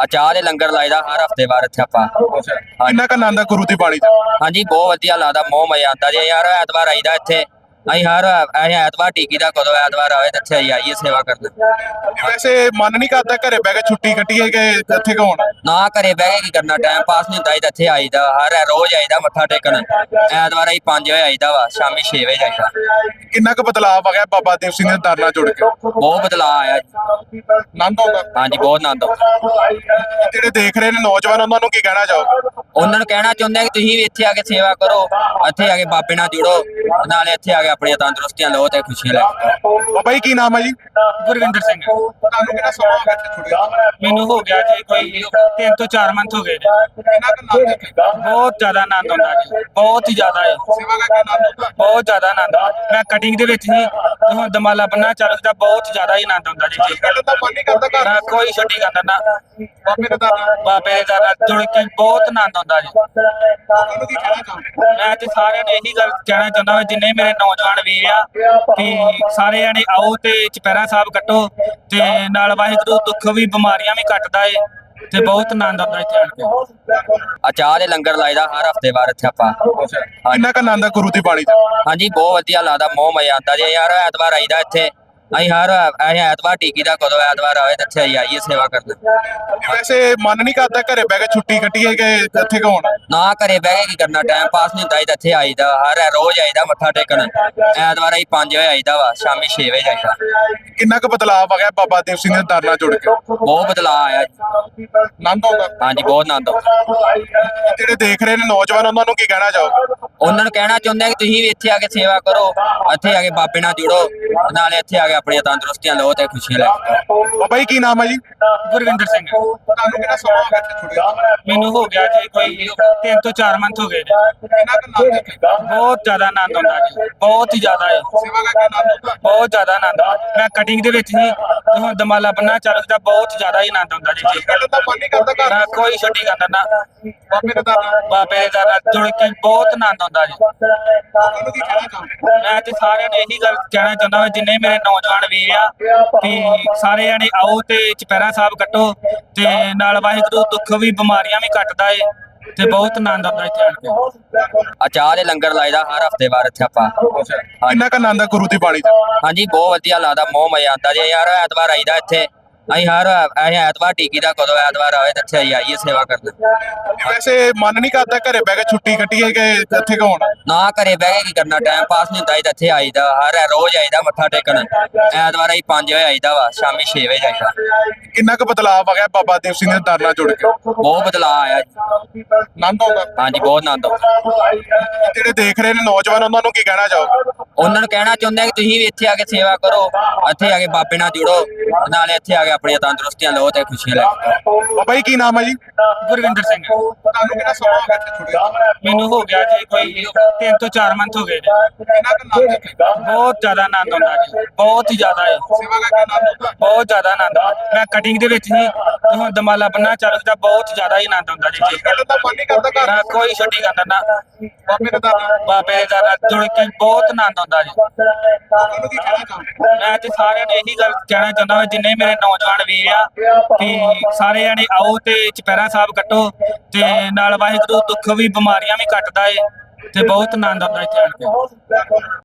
ਆ ਚਾਹ ਦੇ ਲੰਗਰ ਲਾਈਦਾ ਹਰ ਹਫ਼ਤੇ ਬਾਅਦ ਇੱਥੇ ਆਪਾਂ। ਕਿੰਨਾ ਕੁ ਆਨੰਦ ਆ ਗੁਰੂ ਦੀ ਬਾਣੀ ਚ ਹਾਂਜੀ ਬਹੁਤ ਵਧੀਆ ਲੱਗਦਾ ਮੋਹ ਮਜ਼ਾ ਆਉਂਦਾ ਜੇ। ਯਾਰ ਐਤਵਾਰ ਆਈਦਾ ਇੱਥੇ। ਅਸੀਂ ਹਰ ਅਸੀਂ ਐਤਵਾਰ ਟੀਕੀ ਦਾ ਕਦੋਂ ਐਤਵਾਰ ਆਵੇ ਤਾਂ ਇੱਥੇ ਅਸੀਂ ਆਈਏ ਸੇਵਾ ਕਰਨ। ਵੈਸੇ ਮਨ ਨਹੀਂ ਕਰਦਾ ਘਰੇ ਬਹਿ ਕੇ ਛੁੱਟੀ ਕੱਟੀਏ ਕਿ ਇੱਥੇ ਕੌਣ ਨਾ ਘਰੇ ਬਹਿ ਕੇ ਕੀ ਕਰਨਾ ਟਾਈਮ ਪਾਸ ਨਹੀਂ ਹੁੰਦਾ ਜੀ ਤਾਂ ਇੱਥੇ ਆਈਦਾ ਹਰ ਰੋਜ਼ ਆਈਦਾ ਮੱਥਾ ਟੇਕਣ। ਐਤਵਾਰ ਅਸੀਂ 5 ਵਜੇ ਆਈਦਾ ਵਾ ਸ਼ਾਮੀ 6 ਵਜੇ ਆਈਦਾ ਕਿੰਨਾ ਕੁ ਬਦਲਾਅ ਆ ਗਿਆ ਬਾਬਾ ਦੀਪ ਸਿੰਘ ਦੇ ਦਰ ਨਾਲ ਜੁੜ ਕੇ? ਬਹੁਤ ਬਦਲਾਅ ਆਇਆ ਜੀ। ਆਨੰਦ ਆਉਂਦਾ ਹਾਂਜੀ ਬਹੁਤ ਆਨੰਦ ਆਉਂਦਾ ਜਿਹੜੇ ਦੇਖ ਰਹੇ ਨੇ ਨੌਜਵਾਨ ਉਹਨਾਂ ਨੂੰ ਕੀ ਕਹਿਣਾ ਚਾਹੋਗੇ? ਉਹਨਾਂ ਨੂੰ ਕਹਿਣਾ ਚਾਹੁੰਦੇ ਆ ਕਿ ਤੁਸੀਂ ਵੀ ਇੱਥੇ ਆ ਕੇ ਸੇਵਾ ਕਰੋ ਇੱਥੇ ਆ ਕੇ ਬਾਬੇ ਨਾਲ ਜੁੜੋ ਨਾਲੇ ਇੱਥੇ ਆ ਕੇ ਆਪਣੀਆਂ ਤੰਦਰੁਸਤੀਆਂ ਲਓ ਤੇ ਖੁਸ਼ੀਆਂ ਲੈ ਬਾਬਾ ਜੀ ਕੀ ਨਾਮ ਹੈ ਜੀ? ਗੁਰਵਿੰਦਰ ਸਿੰਘ। ਤੁਹਾਨੂੰ ਕਿੰਨਾ ਸਮਾਂ ਹੋ ਗਿਆ ਇੱਥੇ ਛੁੱਟਿਆ ਮੈਨੂੰ ਹੋ ਗਿਆ ਜੀ ਕੋਈ 3 ਤੋਂ 4 ਮੰਥ ਹੋ ਗਏ ਨੇ। ਕਿੰਨਾ ਕੁ ਆਨੰਦ ਹੈ? ਬਹੁਤ ਜ਼ਿਆਦਾ ਆਨੰਦ ਆਉਂਦਾ ਜੀ। ਬਹੁਤ ਹੀ ਜ਼ਿਆਦਾ ਹੈ। ਸੇਵਾ ਕਰਕੇ ਆਨੰਦ ਆਉਂਦਾ? ਬਹੁਤ ਜ਼ਿਆਦਾ ਆਨੰਦ। ਆਉਂਦਾ। ਮੈਂ ਕਟਿੰਗ ਦੇ ਵਿੱਚ ਹੀ ਹੁਣ ਦਮਾਲਾ ਬੰਨਾ ਚਾਲੂ ਕੀਤਾ ਬਹੁਤ ਜ਼ਿਆਦਾ ਹੀ ਆਨੰਦ ਆਉਂਦਾ ਜੀ ਮਨ ਨਹੀਂ ਕਰਦਾ ਘਰ ਨਾ ਕੋਈ ਛੁੱਟੀ ਕਰਨਾ ਨਾ। ਬਾਬੇ ਦੇ ਦਰ ਬਾਬੇ ਦੇ ਦਰ ਜੁੜ ਕੇ ਬਹੁਤ ਆਨੰਦ ਆਉਂਦਾ ਜੀ। ਤੁਹਾਨੂੰ ਕੀ ਕਹਿਣਾ ਚਾਹੋਗੇ ਮੈਂ ਤੇ ਸਾਰਿਆਂ ਨੂੰ ਇਹੀ ਗੱਲ ਕਹਿਣਾ ਚਾਹੁੰਦਾ ਹਾਂ ਜਿੰਨੇ ਮੇਰੇ ਨੌਜਵਾਨ ਵੀਰ ਆ ਕਿ ਸਾਰੇ ਜਣੇ ਆਓ ਤੇ ਚਪੈਰਾ ਸਾਹਿਬ ਕੱਟੋ ਤੇ ਨਾਲ ਵਾਹਿਗੁਰੂ ਦੁੱਖ ਵੀ ਬਿਮਾਰੀਆਂ ਵੀ ਕੱਟਦਾ ਏ। ਤੇ ਬਹੁਤ ਆਨੰਦ ਆਉਂਦਾ ਇੱਥੇ ਆਣ ਕੇ। ਆ ਚਾਹ ਦੇ ਲੰਗਰ ਲਾਈਦਾ ਹਰ ਹਫ਼ਤੇ ਬਾਅਦ ਇੱਥੇ ਆਪਾਂ। ਕਿੰਨਾ ਕੁ ਆਨੰਦ ਆ ਗੁਰੂ ਦੀ ਬਾਣੀ ਚ? ਹਾਂਜੀ ਬਹੁਤ ਵਧੀਆ ਲੱਗਦਾ ਮੋਹ ਮਜ਼ਾ ਆਉਂਦਾ। ਜੇ ਯਾਰ ਐਤਵਾਰ ਆਈਦਾ ਇੱਥੇ ਅਸੀਂ ਹਰ ਅਸੀਂ ਐਤਵਾਰ ਟੀਕੀ ਦਾ ਕਦੋਂ ਐਤਵਾਰ ਆਵੇ ਤਾਂ ਇੱਥੇ ਅਸੀਂ ਆਈਏ ਸੇਵਾ ਕਰਨ। ਵੈਸੇ ਮਨ ਨਹੀਂ ਕਰਦਾ ਘਰੇ ਬਹਿ ਕੇ ਛੁੱਟੀ ਕੱਟੀਏ ਕਿ ਇੱਥੇ ਕੌਣ ਨਾ ਘਰੇ ਬਹਿ ਕੇ ਕੀ ਕਰਨਾ ਟਾਈਮ ਪਾਸ ਨਹੀਂ ਹੁੰਦਾ ਤਾਂ ਇੱਥੇ ਆਈਦਾ ਹਰ ਰੋਜ਼ ਆਈਦਾ ਮੱਥਾ ਟੇਕਣ। ਐਤਵਾਰ ਅਸੀਂ 5 ਵਜੇ ਆਈਦਾ ਵਾ ਸ਼ਾਮੀ 6 ਵਜੇ ਆਈਦਾ ਕਿੰਨਾ ਕੁ ਬਦਲਾਅ ਆ ਗਿਆ ਬਾਬਾ ਦੀਪ ਸਿੰਘ ਦੇ ਦਰ ਨਾਲ ਜੁੜ ਕੇ? ਬਹੁਤ ਬਦਲਾਅ ਆਇਆ ਜੀ। ਆਨੰਦ ਆਉਂਦਾ? ਹਾਂਜੀ ਬਹੁਤ ਆਨੰਦ ਆਉਂਦਾ। ਜਿਹੜੇ ਦੇਖ ਰਹੇ ਨੇ ਨੌਜਵਾਨ ਉਹਨਾਂ ਨੂੰ ਕੀ ਕਹਿਣਾ ਚਾਹੋਗੇ? ਉਹਨਾਂ ਨੂੰ ਕਹਿਣਾ ਚਾਹੁੰਦੇ ਆ ਕਿ ਤੁਸੀਂ ਵੀ ਇੱਥੇ ਆ ਕੇ ਸੇਵਾ ਕਰੋ ਇੱਥੇ ਆ ਕੇ ਬਾਬੇ ਨਾਲ ਜੁੜੋ ਨਾਲੇ ਇੱਥੇ ਆ ਕੇ ਆਪਣੀਆਂ ਤੰਦਰੁਸਤੀਆਂ ਲਓ ਤੇ ਖੁਸ਼ੀਆਂ ਲੈ ਬਾਬਾ ਜੀ ਕੀ ਨਾਮ ਹੈ ਜੀ? ਗੁਰਵਿੰਦਰ ਸਿੰਘ। ਤੁਹਾਨੂੰ ਕਿੰਨਾ ਸਮਾਂ ਹੋ ਗਿਆ ਇੱਥੇ ਛੁੱਟਿਆ ਮੈਨੂੰ ਹੋ ਗਿਆ ਜੀ ਕੋਈ 3 ਤੋਂ 4 ਮੰਥ ਹੋ ਗਏ ਨੇ। ਕਿੰਨਾ ਕੁ ਆਨੰਦ ਹੈ ਬਹੁਤ ਜ਼ਿਆਦਾ ਆਨੰਦ ਆਉਂਦਾ ਜੀ। ਬਹੁਤ ਹੀ ਜ਼ਿਆਦਾ ਹੈ। ਸੇਵਾ ਕਰਕੇ ਬਹੁਤ ਜ਼ਿਆਦਾ ਆਨੰਦ ਆਉਂਦਾ। ਮੈਂ ਕਟਿੰਗ ਦੇ ਵਿੱਚ ਹੀ ਤੇ ਹੁਣ ਦਮਾਲਾ ਬੰਨਾ ਚਾਲੂ ਕੀਤਾ ਬਹੁਤ ਜ਼ਿਆਦਾ ਹੀ ਆਨੰਦ ਆਉਂਦਾ ਜੀ ਕਰਦਾ ਘਰ। ਨਾ ਕੋਈ ਛੁੱਟੀ ਕਰਨਾ ਨਾ ਬਾਬੇ ਦੇ ਬਾਬੇ ਦੇ ਜੁੜ ਕੇ ਬਹੁਤ ਆਨੰਦ ਆਉਂਦਾ ਜੀ। ਮੈਂ ਤੇ ਸਾਰਿਆਂ ਨੂੰ ਇਹੀ ਗੱਲ ਕਹਿਣਾ ਚਾਹੁੰਦਾ ਹਾਂ ਜਿੰਨੇ ਮੇਰੇ ਨੌਜਵਾਨ ਵੀਰ ਆ ਕਿ ਸਾਰੇ ਜਣੇ ਆਓ ਤੇ ਚਪੈਰਾ ਸਾਹਿਬ ਕੱਟੋ ਤੇ ਨਾਲ ਵਾਹਿਗੁਰੂ ਦੁੱਖ ਵੀ ਬਿਮਾਰੀਆਂ ਵੀ ਕੱਟਦਾ ਏ। ਤੇ ਬਹੁਤ ਆਨੰਦ ਆਉਂਦਾ ਇੱਥੇ ਆਣ ਕੇ। ਆ ਚਾਹ ਦੇ ਲੰਗਰ ਲਾਈਦਾ ਹਰ ਹਫ਼ਤੇ ਬਾਅਦ ਇੱਥੇ ਆਪਾਂ। ਕਿੰਨਾ ਕੁ ਆਨੰਦ ਆ ਗੁਰੂ ਦੀ ਬਾਣੀ ਚ? ਹਾਂਜੀ ਬਹੁਤ ਵਧੀਆ ਲੱਗਦਾ ਮੋਹ ਮਜ਼ਾ ਆਉਂਦਾ ਜੇ ਯਾਰ ਐਤਵਾਰ ਆਈਦਾ ਇੱਥੇ। ਅਸੀਂ ਹਰ ਅਸੀਂ ਐਤਵਾਰ ਟੀਕੀ ਦਾ ਕਦੋਂ ਐਤਵਾਰ ਆਵੇ ਤਾਂ ਇੱਥੇ ਅਸੀਂ ਆਈਏ ਸੇਵਾ ਕਰਨ। ਵੈਸੇ ਮਨ ਨਹੀਂ ਕਰਦਾ ਘਰੇ ਬਹਿ ਕੇ ਛੁੱਟੀ ਕੱਟੀਏ ਕਿ ਇੱਥੇ ਕੌਣ ਨਾ ਘਰੇ ਬਹਿ ਕੇ ਕੀ ਕਰਨਾ ਟਾਈਮ ਪਾਸ ਨਹੀਂ ਹੁੰਦਾ ਇੱਥੇ ਆਈਦਾ ਹਰ ਰੋਜ਼ ਆਈਦਾ ਮੱਥਾ ਟੇਕਣ। ਐਤਵਾਰ ਅਸੀਂ 5 ਵਜੇ ਆਈਦਾ ਵਾ ਸ਼ਾਮੀ 6 ਵਜੇ ਆਈਦਾ। ਕਿੰਨਾ ਕੁ ਬਦਲਾਅ ਆ ਗਿਆ ਬਾਬਾ ਦੀਪ ਸਿੰਘ ਦੇ ਦਰ ਨਾਲ ਜੁੜ ਕੇ? ਬਹੁਤ ਬਦਲਾਅ ਆਇਆ ਜੀ। ਆਨੰਦ ਆਉਂਦਾ ਹਾਂਜੀ ਬਹੁਤ ਆਨੰਦ ਆਉਂਦਾ ਜਿਹੜੇ ਦੇਖ ਰਹੇ ਨੇ ਨੌਜਵਾਨ ਉਹਨਾਂ ਨੂੰ ਕੀ ਕਹਿਣਾ ਚਾਹੋਗੇ? ਉਹਨਾਂ ਨੂੰ ਕਹਿਣਾ ਚਾਹੁੰਦੇ ਆ ਕਿ ਤੁਸੀਂ ਵੀ ਇੱਥੇ ਆ ਕੇ ਸੇਵਾ ਕਰੋ ਇੱਥੇ ਆ ਕੇ ਬਾਬੇ ਨਾਲ ਜੁੜੋ ਨਾਲੇ ਇੱਥੇ ਆ ਕੇ ਆਪਣੀਆਂ ਤੰਦਰੁਸਤੀਆਂ ਲਓ ਤੇ ਖੁਸ਼ੀਆਂ ਲੈ ਬਾਬਾ ਜੀ ਕੀ ਨਾਮ ਹੈ ਜੀ? ਗੁਰਵਿੰਦਰ ਸਿੰਘ। ਤੁਹਾਨੂੰ ਕਿੰਨਾ ਸਮਾਂ ਹੋ ਗਿਆ ਇੱਥੇ ਛੁੱਟਿਆ ਮੈਨੂੰ ਹੋ ਗਿਆ ਜੀ ਕੋਈ 3 ਤੋਂ 4 ਮੰਥ ਹੋ ਗਏ ਨੇ। ਕਿੰਨਾ ਕੁ ਆਨੰਦ ਹੈ? ਬਹੁਤ ਜ਼ਿਆਦਾ ਆਨੰਦ ਆਉਂਦਾ ਜੀ। ਬਹੁਤ ਹੀ ਜ਼ਿਆਦਾ ਹੈ। ਸੇਵਾ ਕਰਕੇ ਆਨੰਦ ਆਉਂਦਾ ਬਹੁਤ ਜ਼ਿਆਦਾ ਆਨੰਦ। ਆਉਂਦਾ। ਮੈਂ ਕਟਿੰਗ ਦੇ ਵਿੱਚ ਹੀ ਹੁਣ ਦਮਾਲਾ ਬੰਨਾ ਚਾਲੂ ਕੀਤਾ ਬਹੁਤ ਜ਼ਿਆਦਾ ਹੀ ਆਨੰਦ ਆਉਂਦਾ ਜੀ ਦਾ ਕਰਦਾ ਘਰ। ਨਾ ਕੋਈ ਛੁੱਟੀ ਕਰਨਾ ਨਾ। ਬਾਬੇ ਦੇ ਦੇ ਜੁੜ ਕੇ ਬਹੁਤ ਆਨੰਦ ਆਉਂਦਾ ਜੀ। ਮੈਂ ਤੇ ਸਾਰਿਆਂ ਨੂੰ ਇਹੀ ਗੱਲ ਕਹਿਣਾ ਚਾਹੁੰਦਾ ਹਾਂ ਜਿੰਨੇ ਮੇਰੇ ਨੌਜਵਾਨ ਵੀਰ ਆ ਕਿ ਸਾਰੇ ਜਣੇ ਆਓ ਤੇ ਚਪੈਰਾ ਸਾਹਿਬ ਕੱਟੋ ਤੇ ਨਾਲ ਵਾਹਿਗੁਰੂ ਦੁੱਖ ਵੀ ਬਿਮਾਰੀਆਂ ਵੀ ਕੱਟਦਾ ਏ ਤੇ ਬਹੁਤ ਆਨੰਦ ਆਉਂਦਾ ਇੱਥੇ ਆਣ ਕੇ।